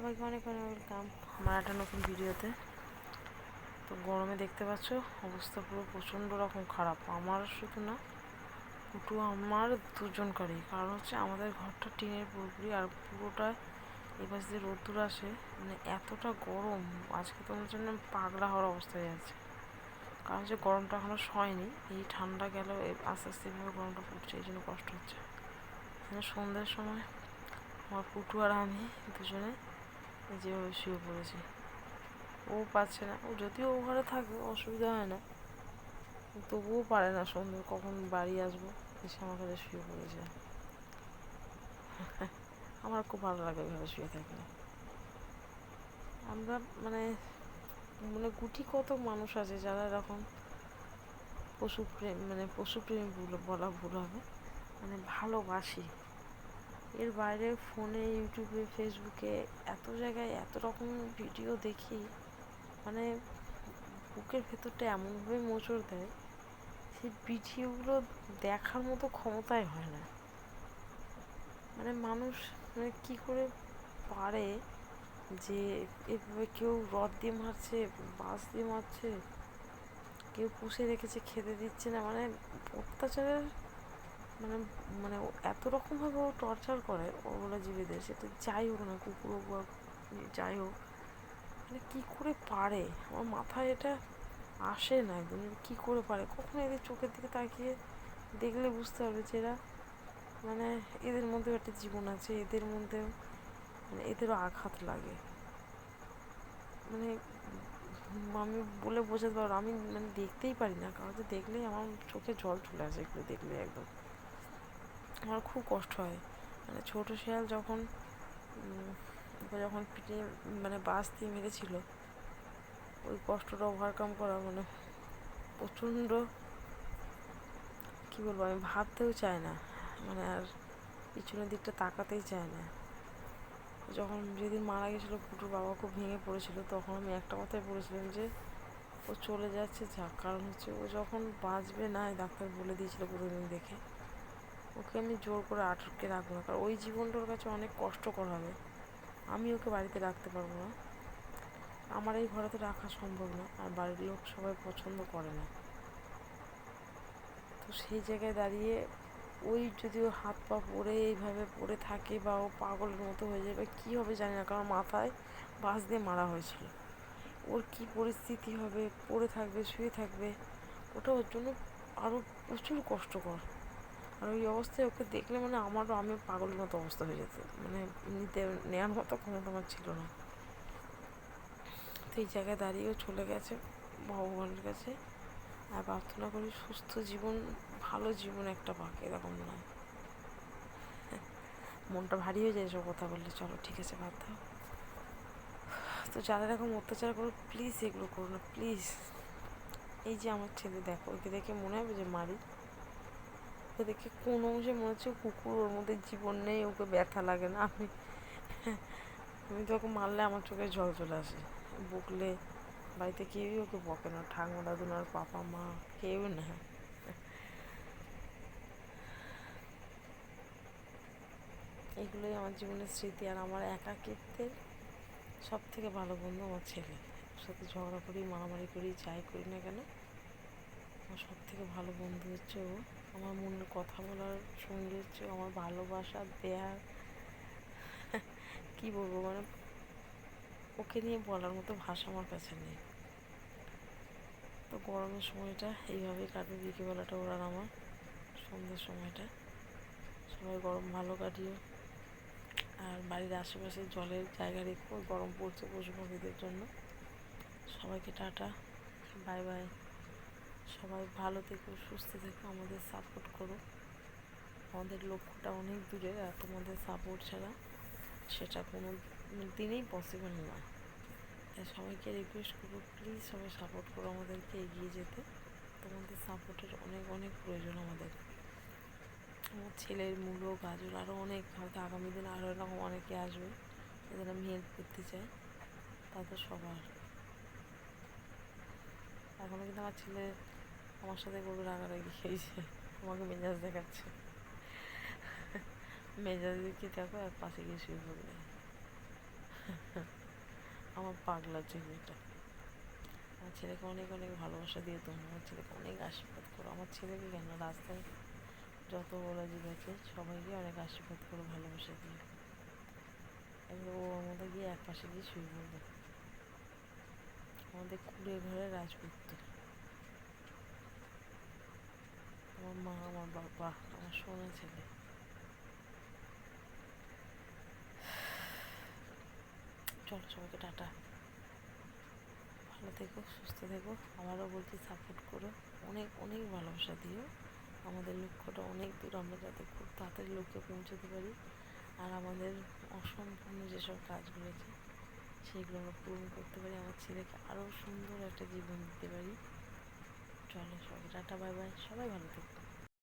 সবাইকে অনেক অনেক ওয়েলকাম আমার একটা নতুন ভিডিওতে। তো গরমে দেখতে পাচ্ছ, অবস্থা পুরো প্রচণ্ড রকম খারাপ। আমার শুধু না পুটু আমার দুজনকারই কারণ হচ্ছে আমাদের ঘরটা টিনের পুরোপুরি আর পুরোটা এবার যে রোদ্দুর আসে। মানে এতটা গরম, আজকে তোমার জন্য পাগলা হওয়ার অবস্থায় আছে। কারণ হচ্ছে গরমটা এখনও সয়নি, এই ঠান্ডা গেল আস্তে আস্তে এভাবে গরমটা পড়ছে, এই জন্য কষ্ট হচ্ছে। সন্ধ্যের সময় আমার পুটু আর আমি দুজনে যেভাবে শুয়ে পড়েছে। ও পাচ্ছে না। ও যদিও ও ঘরে থাকবে অসুবিধা হয় না। তবুও পারে না সন্ধ্যে কখন বাড়ি আসব? এসে আমার কাছে শুয়ে পড়েছে। আমার খুব ভালো লাগে ওইভাবে শুয়ে থাকলে। আমরা মানে মানে গুটি কত মানুষ আছে যারা এরকম পশুপ্রেম মানে পশুপ্রেমী বলা ভুল হবে। মানে ভালোবাসি। এর বাইরে ফোনে, ইউটিউবে, ফেসবুকে এত জায়গায় এত রকম ভিডিও দেখি মানে বুকের ভেতরটা এমনভাবে মোচড় দেয়, সেই ভিডিওগুলো দেখার মতো ক্ষমতাই হয় না। মানে মানুষ মানে কী করে পারে যে এভাবে কেউ রড দিয়ে মারছে বাস দিয়ে মারছে, কেউ পুষে রেখেছে, খেতে দিচ্ছে না মানে অত্যাচারের মানে মানে এত রকমভাবে ও টর্চার করে ওগুলো জীবীদের সেটা যাই হোক না কুকুর হোক বা যাই হোক মানে কী করে পারে? আমার মাথায় এটা আসে না একদম কী করে পারে? কখনো এদের চোখের দিকে তাকিয়ে দেখলে বুঝতে হবে যে এরা মানে এদের মধ্যেও একটা জীবন আছে, এদের মধ্যেও মানে এদেরও আঘাত লাগে। মানে আমি বলে বোঝাতে পারব আমি মানে দেখতেই পারি না, কারণ দেখলেই আমার চোখে জল চলে আসে এগুলো দেখলে একদম। আমার খুব কষ্ট হয়। মানে ছোটো শেয়াল যখন যখন পিঠে মানে বাস দিয়ে মেরেছিল, ওই কষ্টটা ওভারকাম করা মানে প্রচণ্ড, কী বলব, আমি ভাবতেও চাই না। মানে আর পিছনের দিকটা তাকাতেই চায় না। যখন যেদিন মারা গেছিল, পুটুর বাবা খুব ভেঙে পড়েছিল, তখন আমি একটা কথাই বলেছিলাম যে, ও চলে যাচ্ছে যাক। কারণ হচ্ছে ও যখন বাঁচবে না ডাক্তার বলে দিয়েছিল প্রতিদিন দেখে। ওকে আমি জোর করে আটকে রাখব না, কারণ ওই জীবনটা ওর কাছে অনেক কষ্টকর হবে। আমি ওকে বাড়িতে রাখতে পারব না। আমার এই ঘরে তো রাখা সম্ভব না, আর বাড়ির লোক সবাই পছন্দ করে না। তো সেই জায়গায় দাঁড়িয়ে ওই যদি ও হাত পা পড়ে এইভাবে পড়ে থাকে বা ও পাগলের মতো হয়ে যাবে, কী হবে জানি না, কারণ মাথায় বাস দিয়ে মারা হয়েছিল। ওর কী পরিস্থিতি হবে, পড়ে থাকবে, শুয়ে থাকবে, ওটা ওর জন্য আরও প্রচুর কষ্টকর। আর ওই অবস্থায় ওকে দেখলে মানে আমারও আমি পাগলের মতো অবস্থা হয়ে যেত। মানে নিতে নেওয়ার মতো ক্ষমতা আমার ছিল না। তো এই জায়গায় দাঁড়িয়েও চলে গেছে ভগবানের কাছে। আর প্রার্থনা করি সুস্থ জীবন, ভালো জীবন একটা পাক এরকম নয় মনটা ভারী হয়ে যায় এসব কথা বললে। চলো, ঠিক আছে, বাদ দাও। তো যারা এরকম অত্যাচার করো প্লিজ এগুলো করো না প্লিজ এই যে আমার ছেলে, দেখো, ওকে দেখে মনে হবে যে মারি। ওকে দেখে কোন অংশে মনে হচ্ছে কুকুর, ওর মধ্যে জীবন নেই, ওকে ব্যথা লাগে না। আমি আমি তো ওকে মারলে আমার চোখে জল চলে আসে। বকলে বাড়িতে কেউই ওকে বকে না। ঠাকুমা দাদু আর পাপা মা, কেউ না। এগুলোই আমার জীবনের স্মৃতি। আর আমার একাকিত্বের সব থেকে ভালো বন্ধু আমার ছেলে। সাথে ঝগড়া করি, মারামারি করি, যাই করি না কেন, আমার সব থেকে ভালো বন্ধু হচ্ছে ও। আমার মনের কথা বলার সঙ্গী হচ্ছে আমার ভালোবাসা দেয়ার কী বলব মানে ওকে নিয়ে বলার মতো ভাষা আমার কাছে নেই। তো গরমের সময়টা এইভাবেই কাটবে, বিকেলবেলাটা ওরার আমার, সন্ধ্যের সময়টা। সবাই গরম ভালো কাটিও। আর বাড়ির আশেপাশে জলের জায়গা রেখো, গরম পড়ছে পশু পাখিদের জন্য। সবাইকে টাটা, বাই বাই। সবাই ভালো থেকো, সুস্থ থেকো, আমাদের সাপোর্ট করো। আমাদের লক্ষ্যটা অনেক দূরে আর তোমাদের সাপোর্ট ছাড়া সেটা কোনো দিনেই পসিবল না তাই সবাইকে রিকোয়েস্ট করব প্লিজ সবাই সাপোর্ট করো, আমাদেরকে এগিয়ে যেতে। তোমাদের সাপোর্টের অনেক অনেক প্রয়োজন আমাদের। আমার ছেলের মূলো, গাজর আরও অনেক, হয়তো আগামী দিনে আরও এরকম অনেকে আসবে এদের আমি হেল্প করতে চাই, তাদের সবার। এখনও কিন্তু আমার ছেলে আমার সাথে গরু রাগারাগি খেয়েছে। আমাকে মেজাজ দেখাচ্ছে। মেজাজ দিকে দেখো এক পাশে গিয়ে শুয়ে পড়বে। আমার পাগলা ছেলেটা। আমার ছেলেকে অনেক অনেক ভালোবাসা দিয়ে তোমরা আমার ছেলেকে অনেক আশীর্বাদ করো। আমার ছেলেকে কেন রাস্তায় যত ওরা আছে, সবাইকে অনেক আশীর্বাদ করো, ভালোবাসা দিয়ে এবার ও আমাদের গিয়ে এক পাশে গিয়ে শুয়ে পড়বে। আমাদের কুড়ে ঘরে রাজপুত্র আমার মা আমার বাবা আমার সোনা ছেলে। চলো সবাইকে টাটা। ভালো থেকো, সুস্থ থেকো। আমারও বলছি সাপোর্ট করো। অনেক অনেক ভালোবাসা দিও। আমাদের লক্ষ্যটা অনেক দূর, আমরা যাতে খুব তাড়াতাড়ি লক্ষ্যে পৌঁছতে পারি। আর আমাদের অসম্পূর্ণ যেসব কাজগুলো আছে, সেগুলো আমরা পূরণ করতে পারি। আমার ছেলেকে আরও সুন্দর একটা জীবন দিতে পারি। চলো সবাই টাটা, বাই বাই। সবাই ভালো থেকো।